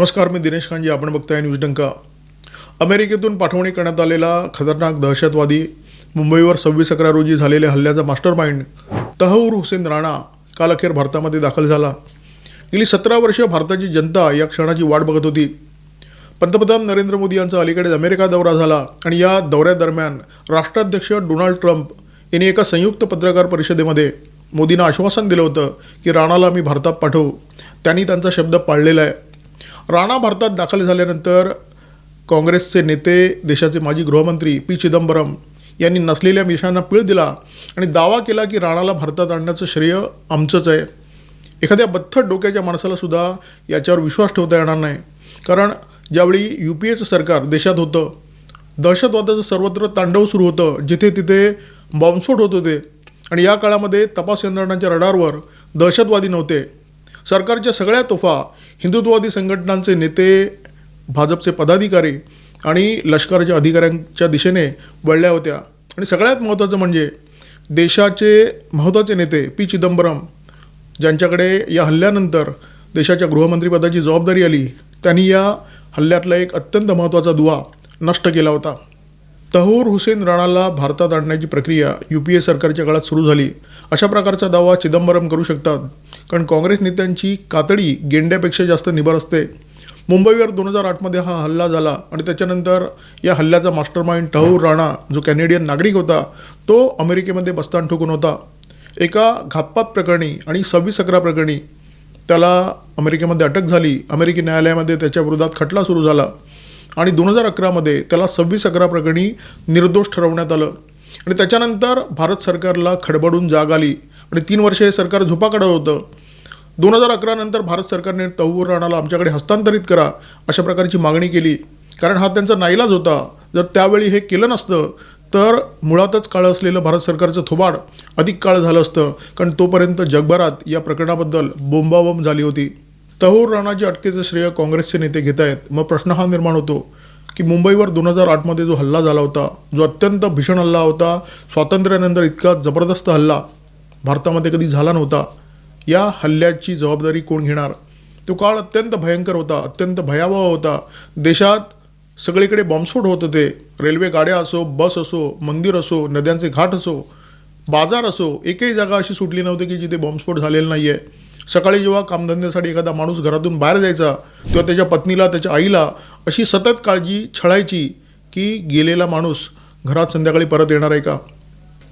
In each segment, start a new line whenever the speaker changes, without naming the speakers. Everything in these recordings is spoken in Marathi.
नमस्कार मी दिनेश खानजी आपण बघताय न्यूज डंका. अमेरिकेतून पाठवणी करण्यात आलेला खतरनाक दहशतवादी मुंबईवर सव्वीस अकरा रोजी झालेल्या हल्ल्याचा मास्टर माइंड तहूर हुसेन राणा काल अखेर भारतामध्ये दाखल झाला. गेली सतरा वर्ष भारताची जनता या क्षणाची वाट बघत होती. पंतप्रधान नरेंद्र मोदी यांचा अलीकडेच अमेरिका दौरा झाला आणि या दौऱ्यादरम्यान राष्ट्राध्यक्ष डोनाल्ड ट्रम्प यांनी एका संयुक्त पत्रकार परिषदेमध्ये मोदींना आश्वासन दिलं होतं की राणाला मी भारतात पाठवू. त्यांनी त्यांचा शब्द पाळलेला आहे. राणा भारतात दाखल झाल्यानंतर काँग्रेसचे नेते देशाचे माजी गृहमंत्री पी. चिदंबरम यांनी नसलेल्या मिशांना पीळ दिला आणि दावा केला की राणाला भारतात आणण्याचं श्रेय आमचंच आहे. एखाद्या बथ्थट डोक्याच्या माणसालासुद्धा याच्यावर विश्वास ठेवता येणार नाही. कारण ज्यावेळी यू पी एचं सरकार देशात होतं दहशतवादाचं सर्वत्र तांडव सुरू होतं जिथे तिथे बॉम्बस्फोट होत होते आणि या काळामध्ये तपास यंत्रणांच्या रडारवर दहशतवादी नव्हते. सरकारच्या सगळ्या तोफा हिंदुत्ववादी संघटनांचे नेते भाजपचे पदाधिकारी आणि लष्कराच्या अधिकाऱ्यांच्या दिशेने वळल्या होत्या. आणि सगळ्यात महत्त्वाचं म्हणजे देशाचे महत्त्वाचे नेते पी चिदंबरम ज्यांच्याकडे या हल्ल्यानंतर देशाच्या गृहमंत्रीपदाची जबाबदारी आली त्यांनी या हल्ल्यातला एक अत्यंत महत्त्वाचा दुवा नष्ट केला होता. तहूर हुसेन राणाला भारतात आणण्याची प्रक्रिया यू पी ए सरकारच्या काळात सुरू झाली. अशा प्रकारचा दावा चिदंबरम करू शकतात. कारण काँग्रेस नेत्यांची कातडी गेंड्यापेक्षा जास्त निबर असते. मुंबईवर दोन हजार आठमध्ये हा हल्ला झाला आणि त्याच्यानंतर या हल्ल्याचा मास्टर माइंड टहूर राणा जो कॅनेडियन नागरिक होता तो अमेरिकेमध्ये बस्तान ठोकून होता. एका घातपात प्रकरणी आणि सव्वीस अकरा प्रकरणी त्याला अमेरिकेमध्ये अटक झाली. अमेरिकी न्यायालयामध्ये त्याच्या विरोधात खटला सुरू झाला आणि दोन हजार अकरामध्ये त्याला सव्वीस अकरा प्रकरणी निर्दोष ठरवण्यात आलं. आणि त्याच्यानंतर भारत सरकारला खडबडून जाग आली आणि तीन वर्ष हे सरकार झोपाकडं होतं. दोन हजार अकरा नंतर भारत सरकारने तहूर राणाला आमच्याकडे हस्तांतरित करा अशा प्रकारची मागणी केली. कारण हा त्यांचा नाईलाज होता. जर त्यावेळी हे केलं नसतं तर मुळातच काळं असलेलं भारत सरकारचं थोबाड अधिक काळ झालं असतं. कारण तोपर्यंत जगभरात या प्रकरणाबद्दल बोंबाबोंब झाली होती. तहूर राणाच्या अटकेचं श्रेय काँग्रेसचे नेते घेत आहेत. मग प्रश्न हा निर्माण होतो की मुंबईवर दोन हजार आठमध्ये जो हल्ला झाला होता जो अत्यंत भीषण हल्ला होता स्वातंत्र्यानंतर इतका जबरदस्त हल्ला भारतामध्ये कधी झाला नव्हता. या हल्ल्याची जबाबदारी कोण घेणार? तो काळ अत्यंत भयंकर होता अत्यंत भयावह होता. देशात सगळीकडे बॉम्बस्फोट होत होते. रेल्वे गाड्या असो बस असो मंदिर असो नद्यांचे घाट असो बाजार असो एकही जागा अशी सुटली नव्हती की जिथे बॉम्बस्फोट झालेला नाही आहे सकाळी जेव्हा कामधंद्यासाठी एखादा माणूस घरातून बाहेर जायचा किंवा त्याच्या पत्नीला त्याच्या आईला अशी सतत काळजी छळायची की गेलेला माणूस घरात संध्याकाळी परत येणार आहे का?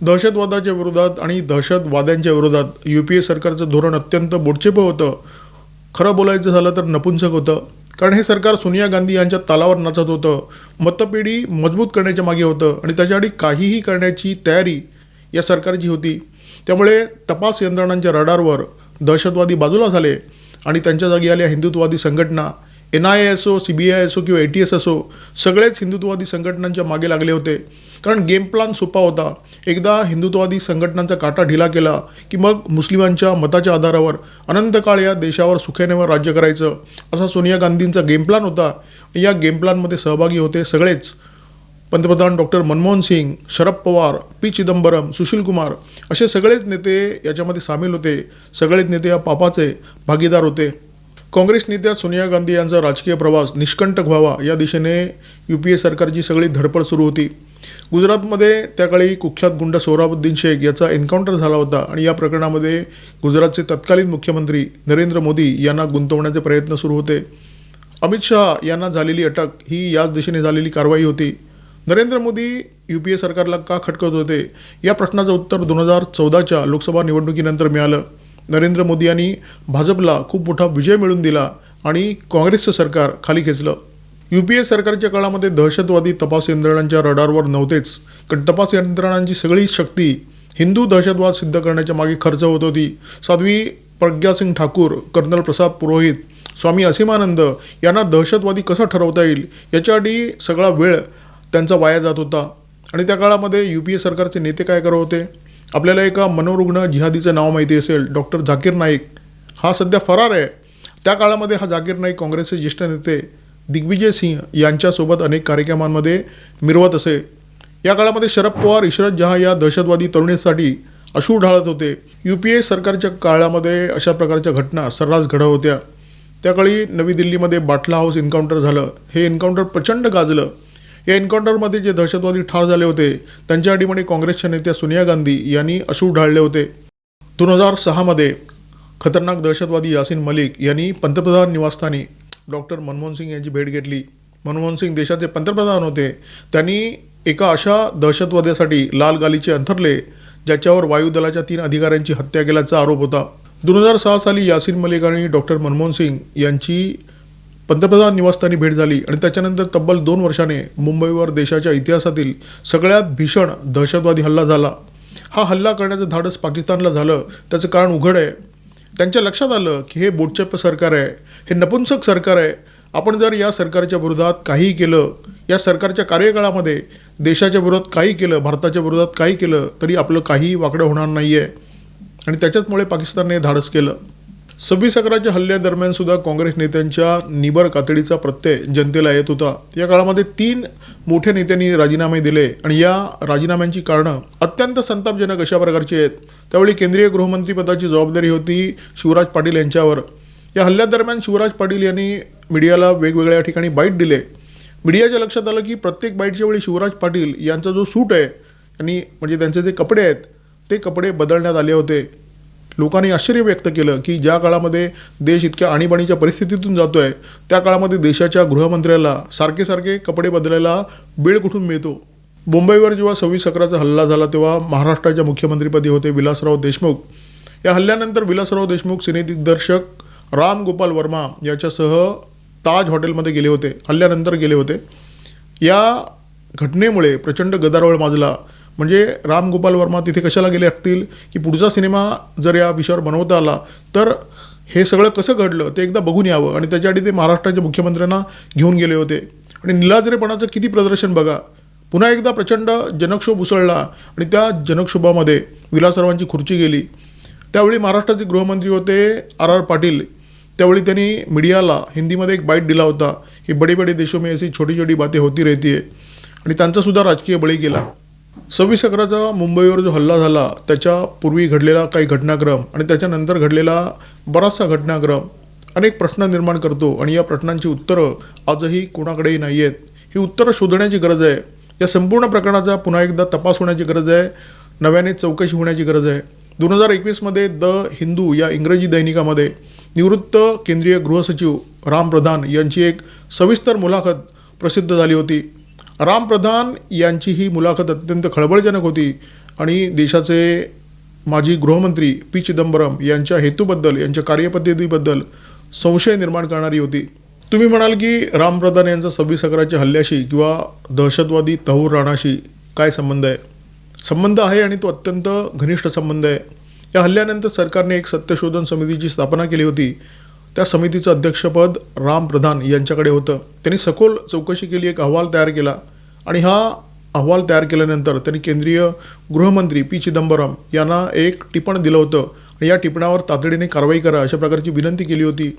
दहशतवादाच्या विरोधात आणि दहशतवाद्यांच्या विरोधात यू पी ए सरकारचं धोरण अत्यंत बोटचेपं होतं. खरं बोलायचं झालं तर नपुंसक होतं. कारण हे सरकार सोनिया गांधी यांच्या तालावर नाचत होतं. मतपेढी मजबूत करण्याच्या मागे होतं आणि त्याच्यासाठी काहीही करण्याची तयारी या सरकारची होती. त्यामुळे तपास यंत्रणांच्या रडारवर दहशतवादी बाजूला झाले आणि त्यांच्या जागी आल्या हिंदुत्ववादी संघटना एन आय ए असो सी बी आय असो किंवा ए टी एस असो सगळेच हिंदुत्ववादी संघटनांच्या मागे लागले होते. कारण गेम प्लान सोपा होता. एकदा हिंदुत्ववादी संघटनांचा काटा ढिला केला की मग मुस्लिमांच्या मताच्या आधारावर अनंत काळ या देशावर सुखेनेवर राज्य करायचं असा सोनिया गांधींचा गेम प्लान होता. या गेम प्लानमध्ये सहभागी होते सगळेच. पंतप्रधान डॉक्टर मनमोहन सिंग शरद पवार पी चिदंबरम सुशील कुमार असे सगळेच नेते याच्यामध्ये सामील होते. सगळेच नेते या पापाचे भागीदार होते. काँग्रेस नेत्या सोनिया गांधी यांचा राजकीय प्रवास निष्कंटक व्हावा या दिशेने यू पी ए सरकारची सगळी धडपड सुरू होती. गुजरातमध्ये त्याकाळी कुख्यात गुंड सोहराबुद्दीन शेख याचा एन्काउंटर झाला होता आणि या प्रकरणामध्ये गुजरातचे तत्कालीन मुख्यमंत्री नरेंद्र मोदी यांना गुंतवण्याचे प्रयत्न सुरू होते. अमित शहा यांना झालेली अटक ही याच दिशेने झालेली कारवाई होती. Narendra Modi U P A सरकारला का खटकत होते? या प्रश्नाचं उत्तर दोन हजार चौदाच्या लोकसभा निवडणुकीनंतर मिळालं. नरेंद्र मोदी यांनी भाजपला खूप मोठा विजय मिळवून दिला आणि काँग्रेसचं सरकार खाली खेचलं. यू पी ए सरकारच्या काळामध्ये दहशतवादी तपास यंत्रणांच्या रडारवर नव्हतेच कारण तपास यंत्रणांची सगळी शक्ती हिंदू दहशतवाद सिद्ध करण्याच्या मागे खर्च होत होती. साध्वी प्रज्ञासिंग ठाकूर कर्नल प्रसाद पुरोहित स्वामी असीमानंद यांना दहशतवादी कसा ठरवता येईल याच्यासाठी सगळा वेळ त्यांचा वाया जात होता. आणि त्या काळामध्ये यू पी ए सरकारचे नेते काय करत होते? आपल्याला एका मनोरुग्ण जिहादीचं नाव माहिती असेल डॉक्टर झाकीर नाईक. हा सध्या फरार आहे. त्या काळामध्ये हा झाकीर नाईक काँग्रेसचे ज्येष्ठ नेते दिग्विजय सिंह यांच्यासोबत अनेक कार्यक्रमांमध्ये मिरवत असे. या काळामध्ये शरद पवार इशरत जहा या दहशतवादी तरुणीसाठी अश्रू ढाळत होते. यू पी ए सरकारच्या काळामध्ये अशा प्रकारच्या घटना सर्रास घडत होत्या. त्याकाळी नवी दिल्लीमध्ये बाटला हाऊस एन्काउंटर झालं. हे एन्काउंटर प्रचंड गाजलं. या एन्काउंटरमध्ये जे दहशतवादी ठार झाले होते त्यांच्या अडीमध्ये काँग्रेसच्या नेत्या सोनिया गांधी यांनी अश्रू ढाळले होते. दोन हजार सहामध्ये खतरनाक दहशतवादी यासिन मलिक यांनी पंतप्रधान निवासस्थानी डॉक्टर मनमोहन सिंग यांची भेट घेतली. मनमोहन सिंग देशाचे पंतप्रधान होते. त्यांनी एका अशा दहशतवाद्यासाठी लाल गालीचे अंथरले ज्याच्यावर वायुदलाच्या तीन अधिकाऱ्यांची हत्या केल्याचा आरोप होता. दोन हजार सहा साली यासिन मलिक आणि डॉक्टर मनमोहन सिंग यांची पंतप्रधान निवासस्थानी भेट झाली आणि त्याच्यानंतर तब्बल दोन वर्षाने मुंबईवर देशाच्या इतिहासातील सगळ्यात भीषण दहशतवादी हल्ला झाला. हा हल्ला करण्याचं धाडस पाकिस्तानला झालं. त्याचं कारण उघड आहे. त्यांच्या लक्षात आलं की हे बोटचप्प सरकार आहे. हे नपुंसक सरकार आहे. आपण जर या सरकारच्या विरोधात काहीही केलं या सरकारच्या कार्यकाळामध्ये देशाच्या विरोधात काही केलं भारताच्या विरोधात काही केलं तरी आपलं काही वाकडं होणार नाही आहे आणि त्याच्याचमुळे पाकिस्तानने धाडस केलं. सव्वीस अकराच्या हल्ल्यादरम्यान सुद्धा काँग्रेस नेत्यांच्या निबर कातडीचा प्रत्यय जनतेला येत होता. या काळामध्ये तीन मोठ्या नेत्यांनी राजीनामे दिले आणि या राजीनाम्यांची कारणं अत्यंत संतापजनक अशा प्रकारची आहेत. त्यावेळी केंद्रीय गृहमंत्रीपदाची जबाबदारी होती शिवराज पाटील यांच्यावर. या हल्ल्यादरम्यान शिवराज पाटील यांनी मीडियाला वेगवेगळ्या ठिकाणी बाईट दिले. मीडियाच्या लक्षात आलं की प्रत्येक बाईटच्या वेळी शिवराज पाटील यांचा जो सूट आहे आणि म्हणजे त्यांचे जे कपडे आहेत ते कपडे बदलण्यात आले होते. लोकांनी आश्चर्य व्यक्त केलं की ज्या काळामध्ये देश इतक्या आणीबाणीच्या परिस्थितीतून जातो आहे त्या काळामध्ये देशाच्या गृहमंत्र्याला सारखे सारखे कपडे बदलायला वेळ कुठून मिळतो? मुंबईवर जेव्हा सव्वीस अकराचा हल्ला झाला तेव्हा महाराष्ट्राच्या मुख्यमंत्रीपदी होते विलासराव देशमुख. या हल्ल्यानंतर विलासराव देशमुख सिने दिग्दर्शक राम गोपाल वर्मा याच्यासह ताज हॉटेलमध्ये गेले होते हल्ल्यानंतर गेले होते. या घटनेमुळे प्रचंड गदारोळ माजला. म्हणजे राम गोपाल वर्मा तिथे कशाला गेले असतील? की पुढचा सिनेमा जर या विषयावर बनवता आला तर हे सगळं कसं घडलं ते एकदा बघून यावं. आणि त्याच्यासाठी ते महाराष्ट्राच्या मुख्यमंत्र्यांना घेऊन गेले होते. आणि निलाजरेपणाचं किती प्रदर्शन बघा. पुन्हा एकदा प्रचंड जनक्षोभ उसळला आणि त्या जनक्षोभामध्ये विलासरावांची खुर्ची गेली. त्यावेळी महाराष्ट्राचे गृहमंत्री होते आर आर पाटील. त्यावेळी त्यांनी मीडियाला हिंदीमध्ये एक बाईट दिला होता. की बडे बडे देशों में ऐसी छोटी छोटी बातें होती रहती है. आणि त्यांचासुद्धा राजकीय बळी गेला. सव्वीस अकराचा मुंबईवर जो हल्ला झाला त्याच्या पूर्वी घडलेला काही घटनाक्रम आणि त्याच्यानंतर घडलेला बराचसा घटनाक्रम अनेक प्रश्न निर्माण करतो आणि या प्रश्नांची उत्तरं आजही कोणाकडेही नाही आहेत ही उत्तरं शोधण्याची गरज आहे. या संपूर्ण प्रकरणाचा पुन्हा एकदा तपास होण्याची गरज आहे. नव्याने चौकशी होण्याची गरज आहे. दोन हजार एकवीसमध्ये द हिंदू या इंग्रजी दैनिकामध्ये निवृत्त केंद्रीय गृहसचिव राम प्रधान यांची एक सविस्तर मुलाखत प्रसिद्ध झाली होती. राम प्रधान यांची ही मुलाखत अत्यंत खळबळजनक होती आणि देशाचे माजी गृहमंत्री पी चिदंबरम यांच्या हेतूबद्दल यांच्या कार्यपद्धतीबद्दल संशय निर्माण करणारी होती. तुम्ही म्हणाल की राम प्रधान यांचा सव्वीस अकराच्या हल्ल्याशी किंवा दहशतवादी तहूर राणाशी काय संबंध आहे? संबंध आहे आणि तो अत्यंत घनिष्ठ संबंध आहे. या हल्ल्यानंतर सरकारने एक सत्यशोधन समितीची स्थापना केली होती. त्या समितीचं अध्यक्षपद राम प्रधान यांच्याकडे होतं. त्यांनी सखोल चौकशी केली एक अहवाल तयार केला आणि हा अहवाल तयार केल्यानंतर त्यांनी केंद्रीय गृहमंत्री पी चिदंबरम यांना एक टिपण दिलं होतं आणि या टिपणावर तातडीने कारवाई करा अशा प्रकारची विनंती केली होती.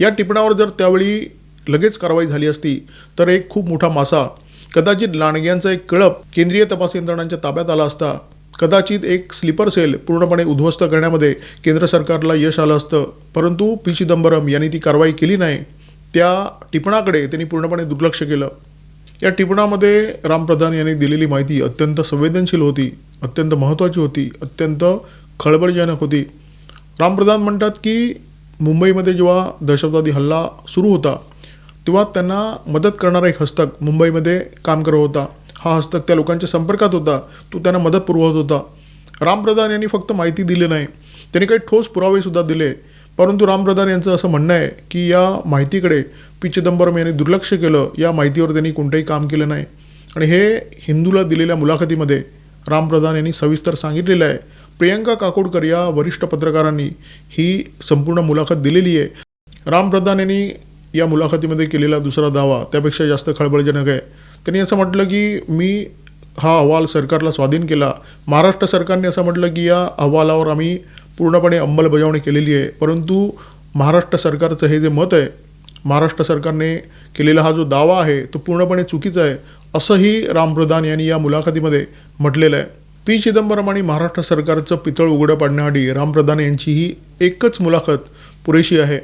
या टिपणावर जर त्यावेळी लगेच कारवाई झाली असती तर एक खूप मोठा मासा कदाचित लांडग्यांचा एक कळप केंद्रीय तपास यंत्रणांच्या ताब्यात आला असता. कदाचित एक स्लीपर सेल पूर्णपणे उद्ध्वस्त करण्यामध्ये केंद्र सरकारला यश आलं असतं. परंतु पी चिदंबरम यांनी ती कारवाई केली नाही. त्या टिपणाकडे त्यांनी पूर्णपणे दुर्लक्ष केलं. या टिपणामध्ये रामप्रधान यांनी दिलेली माहिती अत्यंत संवेदनशील होती अत्यंत महत्त्वाची होती अत्यंत खळबळजनक होती. रामप्रधान म्हणतात की मुंबईमध्ये जेव्हा दहशतवादी हल्ला सुरू होता तेव्हा त्यांना मदत करणारा एक हस्तक मुंबईमध्ये काम करत होता. हा हस्तक त्या लोकांच्या संपर्कात होता. तो त्यांना मदत पुरवत होता. रामप्रधान यांनी फक्त माहिती दिली नाही. त्यांनी काही ठोस पुरावेसुद्धा दिले. परंतु रामप्रधान यांचं असं म्हणणं आहे की या माहितीकडे पी चिदंबरम यांनी दुर्लक्ष केलं. या माहितीवर त्यांनी कोणतंही काम केलं नाही. आणि हे हिंदूला दिलेल्या मुलाखतीमध्ये रामप्रधान यांनी सविस्तर सांगितलेलं आहे. प्रियंका काकोडकर या वरिष्ठ पत्रकारांनी ही संपूर्ण मुलाखत दिलेली आहे. रामप्रधान यांनी या मुलाखतीमध्ये केलेला दुसरा दावा त्यापेक्षा जास्त खळबळजनक आहे. त्यांनी असं म्हटलं की मी हा अहवाल सरकारला स्वाधीन केला. महाराष्ट्र सरकारने असं म्हटलं की या अहवालावर आम्ही पूर्णपणे अंमलबजावणी केलेली आहे. परंतु महाराष्ट्र सरकारचं हे जे मत आहे महाराष्ट्र सरकारने केलेला हा जो दावा आहे तो पूर्णपणे चुकीचा आहे असंही रामप्रधान यांनी या मुलाखतीमध्ये म्हटलेलं आहे. पी. चिदंबरम आणि महाराष्ट्र सरकारचं पितळ उघडं पाडण्यासाठी रामप्रधान यांची ही एकच मुलाखत पुरेशी आहे.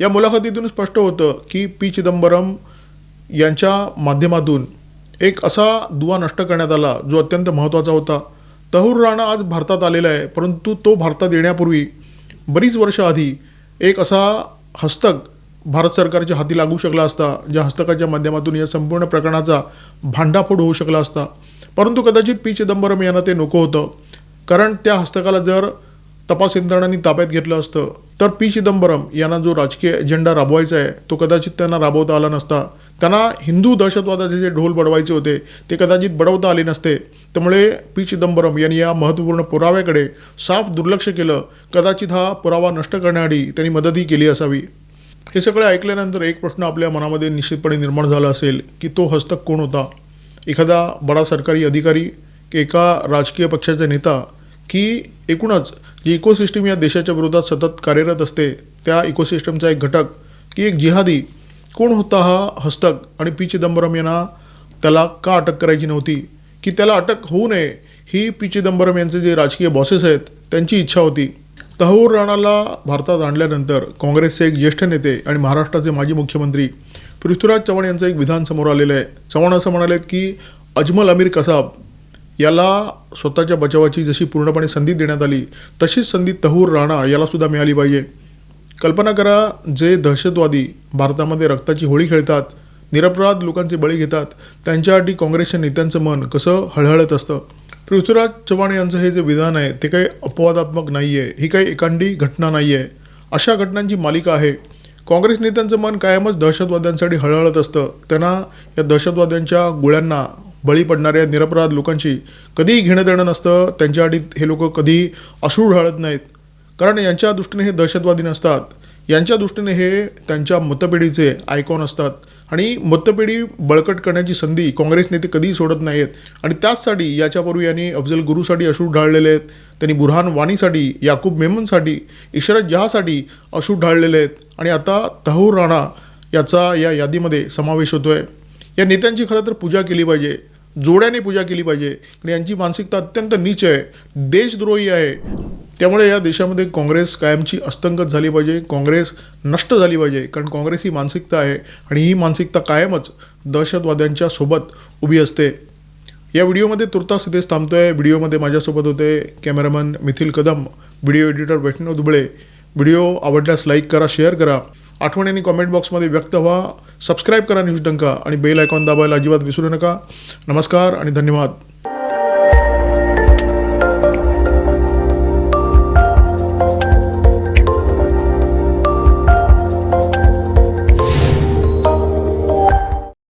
या मुलाखतीतून स्पष्ट होतं की पी. चिदंबरम यांच्या माध्यमातून एक असा दुवा नष्ट करण्यात आला जो अत्यंत महत्त्वाचा होता. तहूर राणा आज भारतात आलेला आहे परंतु तो भारतात येण्यापूर्वी बरीच वर्ष आधी एक असा हस्तक भारत सरकारच्या हाती लागू शकला असता ज्या हस्तकाच्या माध्यमातून या संपूर्ण प्रकरणाचा भांडाफोड होऊ शकला असता. परंतु कदाचित पी. चिदंबरम यांना ते नको होतं कारण त्या हस्तकाला जर तपास यंत्रणांनी ताब्यात घेतलं असतं तर पी. चिदंबरम यांना जो राजकीय एजेंडा राबवायचा आहे तो कदाचित त्यांना राबवता आला नसता. त्यांना हिंदू दहशतवादाचे जे ढोल बडवायचे होते ते कदाचित बडवता आले नसते. त्यामुळे पी चिदंबरम यांनी या महत्त्वपूर्ण पुराव्याकडे साफ दुर्लक्ष केलं. कदाचित हा पुरावा नष्ट करण्याआधी त्यांनी मदतही केली असावी. हे सगळं ऐकल्यानंतर एक प्रश्न आपल्या मनामध्ये निश्चितपणे निर्माण झाला असेल की तो हस्तक कोण होता? एखादा बडा सरकारी अधिकारी की एका राजकीय पक्षाचा नेता की एकूणच जी इकोसिस्टम या देशाच्या विरोधात सतत कार्यरत असते त्या इकोसिस्टमचा एक घटक की एक जिहादी कोण होता हा हस्तक आणि पी चिदंबरम यांना त्याला का अटक करायची नव्हती? की त्याला अटक होऊ नये? ही पी चिदंबरम यांचे जे राजकीय बॉसेस आहेत त्यांची इच्छा होती. तहूर राणाला भारतात आणल्यानंतर काँग्रेसचे एक ज्येष्ठ नेते आणि महाराष्ट्राचे माजी मुख्यमंत्री पृथ्वीराज चव्हाण यांचं एक विधान समोर आलेलं आहे. चव्हाण असं म्हणाले की अजमल अमीर कसाब याला स्वतःच्या बचावाची जशी पूर्णपणे संधी देण्यात आली तशीच संधी तहूर राणा यालासुद्धा मिळाली पाहिजे. कल्पना करा जे दहशतवादी भारतामध्ये रक्ताची होळी खेळतात निरपराध लोकांचे बळी घेतात त्यांच्यासाठी काँग्रेसच्या नेत्यांचं मन कसं हळहळत असतं? पृथ्वीराज चव्हाण यांचं हे जे विधान आहे ते काही अपवादात्मक नाही आहे ही काही एकांडी घटना नाही आहे अशा घटनांची मालिका आहे. काँग्रेस नेत्यांचं मन कायमच दहशतवाद्यांसाठी हळहळत असतं. त्यांना या दहशतवाद्यांच्या गोळ्यांना बळी पडणाऱ्या निरपराध लोकांशी कधीही घेणं देणं नसतं. त्यांच्यासाठी हे लोक कधी अश्रू हळत नाहीत. कारण यांच्या दृष्टीने हे दहशतवादी नसतात. यांच्या दृष्टीने हे त्यांच्या मतपेढीचे आयकॉन असतात. आणि मतपेढी बळकट करण्याची संधी काँग्रेस नेते कधीही सोडत नाहीत आणि त्याचसाठी याच्यापूर्वी यांनी अफजल गुरुसाठी अश्रू ढाळलेले आहेत. त्यांनी बुरहान वाणीसाठी याकूब मेमनसाठी इशरत जहासाठी अश्रू ढाळलेले आहेत. आणि आता तहूर राणा याचा या यादीमध्ये समावेश होतो आहे या नेत्यांची खरं तर पूजा केली पाहिजे. जोड्याने पूजा केली पाहिजे. आणि यांची मानसिकता अत्यंत नीच आहे. देशद्रोही आहे. त्यामुळे या देशामध्ये काँग्रेस कायमची अस्तंगत झाली पाहिजे. काँग्रेस नष्ट झाली पाहिजे कारण काँग्रेस ही मानसिकता आहे आणि ही मानसिकता कायमच दहशतवाद्यांच्या सोबत उभी असते. या व्हिडिओमध्ये तुर्तास इथेच थांबतोय. व्हिडिओमध्ये माझ्यासोबत होते cameraman Mithil Kadam video editor Vaishnav Duble. Video आवडल्यास लाईक करा शेअर करा. आठवणीने कॉमेंट बॉक्समध्ये व्यक्त व्हा. सबस्क्राईब करा न्यूज डंका आणि बेल आयकॉन दाबायला अजिबात विसरू नका. नमस्कार आणि धन्यवाद.